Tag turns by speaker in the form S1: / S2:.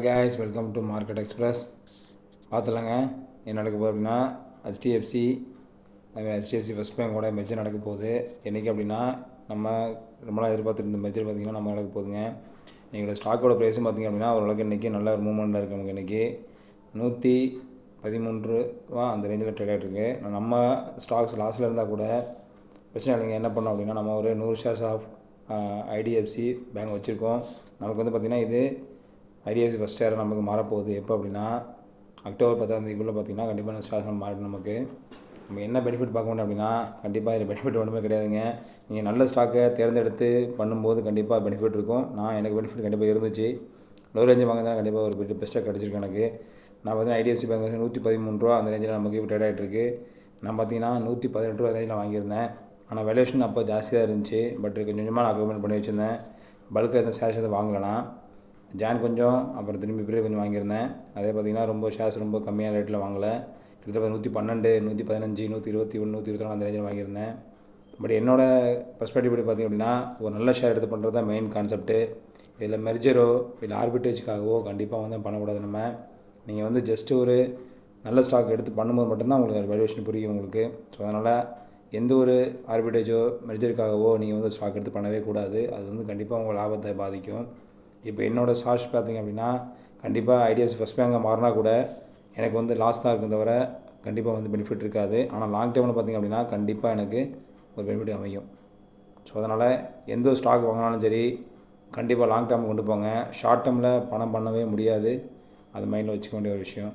S1: Guys welcome to Market Express பார்த்துலங்க. என்ன நடக்க போகுது அப்படின்னா ஹெச்டிஎஃப்சி ஹெச்டிஎஃப்சி ஃபஸ்ட் பேங்கோட மெஜர் நடக்க போகுது. என்றைக்கு அப்படின்னா நம்ம ரொம்ப நாள் எதிர்பார்த்துட்டு இருந்த மெஜர் பார்த்திங்கன்னா நம்ம நடக்க போகுதுங்க. எங்களோட ஸ்டாக்கோட ப்ரைஸும் பார்த்திங்க அப்படின்னா ஓரளவுக்கு இன்றைக்கி நல்ல ஒரு மூவ்மெண்ட்டில் இருக்குது நமக்கு இன்றைக்கி நூற்றி பதிமூன்று ரூபா அந்த ரேஞ்சில் ட்ரேட் ஆகிட்டுருக்கு நம்ம ஸ்டாக்ஸ் லாஸில் இருந்தால் கூட பிரச்சனை இல்லைங்க. என்ன பண்ணோம் அப்படின்னா நம்ம ஒரு நூறு ஷேர்ஸ் ஆஃப் ஐடிஎஃப்சி பேங்க் வச்சுருக்கோம். நமக்கு வந்து பார்த்திங்கன்னா இது ஐடிஎஃப்சி ஃபஸ்ட் இயர் நமக்கு மாறப்போகுது. எப்போ அப்படின்னா அக்டோபர் பத்தாம் தேதிக்குள்ளே பார்த்திங்கன்னா கண்டிப்பாக நம்ம ஸ்டாக் மாறிடும் நமக்கு. நம்ம என்ன பெனிஃபிட் பார்க்க முடியும் அப்படின்னா கண்டிப்பாக இதில் பெனிஃபிட் ஒன்றுமே கிடையாதுங்க. நீங்கள் நல்ல ஸ்டாக்கை தேர்ந்தெடுத்து பண்ணும்போது கண்டிப்பாக பெனிஃபிட் இருக்கும். நான் எனக்கு பெனிஃபிட் கண்டிப்பாக இருந்துச்சு. லோ ரேஞ்சு வாங்கினா கண்டிப்பாக ஒரு பெரிய பெஸ்ட்டாக கிடச்சிருக்கு எனக்கு. நான் பார்த்தீங்கன்னா ஐடிஎஃப்சி பேங்க் வந்து நூற்றி பதிமூணு ரூபா அந்த ரேஞ்சில் நமக்கு இப்போ ட்ரேட் ஆகிட்டுருக்கு நான் பார்த்தீங்கன்னா நூற்றி பதினெட்டு ரூபா ரேஞ்சில் வாங்கியிருந்தேன். ஆனால் வேல்யூஷன் அப்போ ஜாஸ்தியாக இருந்துச்சு. பட் கொஞ்சம் கொஞ்சமாக நான் அக்ரிமெண்ட் பண்ணி வச்சுருந்தேன். பல்காக எதுவும் ஷேர்ஸ் எதுவும் வாங்கலைனா ஜான் கொஞ்சம் அப்புறம் திரும்பி பிறகு கொஞ்சம் வாங்கியிருந்தேன். அதே பார்த்திங்கன்னா ரொம்ப ஷேர்ஸ் ரொம்ப கம்மியான ரேட்டில் வாங்கலை. கிட்டத்தட்ட நூற்றி பன்னெண்டு நூற்றி பதினஞ்சு நூற்றி இருபத்தி ஒன்று நூற்றி இருபத்தி நாலு அந்த ரேஞ்சில் வாங்கியிருந்தேன். பட் என்னோட பெர்ஸ்பெக்டிவ் படி பார்த்திங்க அப்படின்னா ஒரு நல்ல ஷேர் எடுத்து பண்ணுறது தான் மெயின் கான்செப்ட்டு இதில் மெர்ஜரோ இல்லை ஆர்பிட்டேஜ்க்காகவோ கண்டிப்பாக வந்து பண்ணக்கூடாது நம்ம. நீங்கள் வந்து ஜஸ்ட்டு ஒரு நல்ல ஸ்டாக் எடுத்து பண்ணும்போது மட்டும்தான் உங்களுக்கு வேல்யூவேஷன் புரியும் உங்களுக்கு. ஸோ அதனால் எந்த ஒரு ஆர்பிட்டேஜோ மெர்ஜருக்காகவோ நீங்கள் வந்து ஸ்டாக் எடுத்து பண்ணவே கூடாது. அது வந்து கண்டிப்பாக உங்கள் லாபத்தை பாதிக்கும். இப்போ என்னோடய சார்ஜ் பார்த்தீங்க அப்படின்னா கண்டிப்பாக ஐடிஎஃப்சி ஃபஸ்ட் பேங்காக மாறினா கூட எனக்கு வந்து லாஸ் தான் இருக்கும் தவிர கண்டிப்பாக வந்து பெனிஃபிட் இருக்காது. ஆனால் லாங் டேர்மில் பார்த்திங்க அப்படின்னா கண்டிப்பாக எனக்கு ஒரு பெனிஃபிட் அமையும். ஸோ அதனால் எந்த ஒரு ஸ்டாக் வாங்கினாலும் சரி கண்டிப்பாக லாங் டேர்ம் கொண்டு போங்க. ஷார்ட் டேர்மில் பணம் பண்ணவே முடியாது. அது மைண்டில் வச்சுக்க வேண்டிய ஒரு விஷயம்.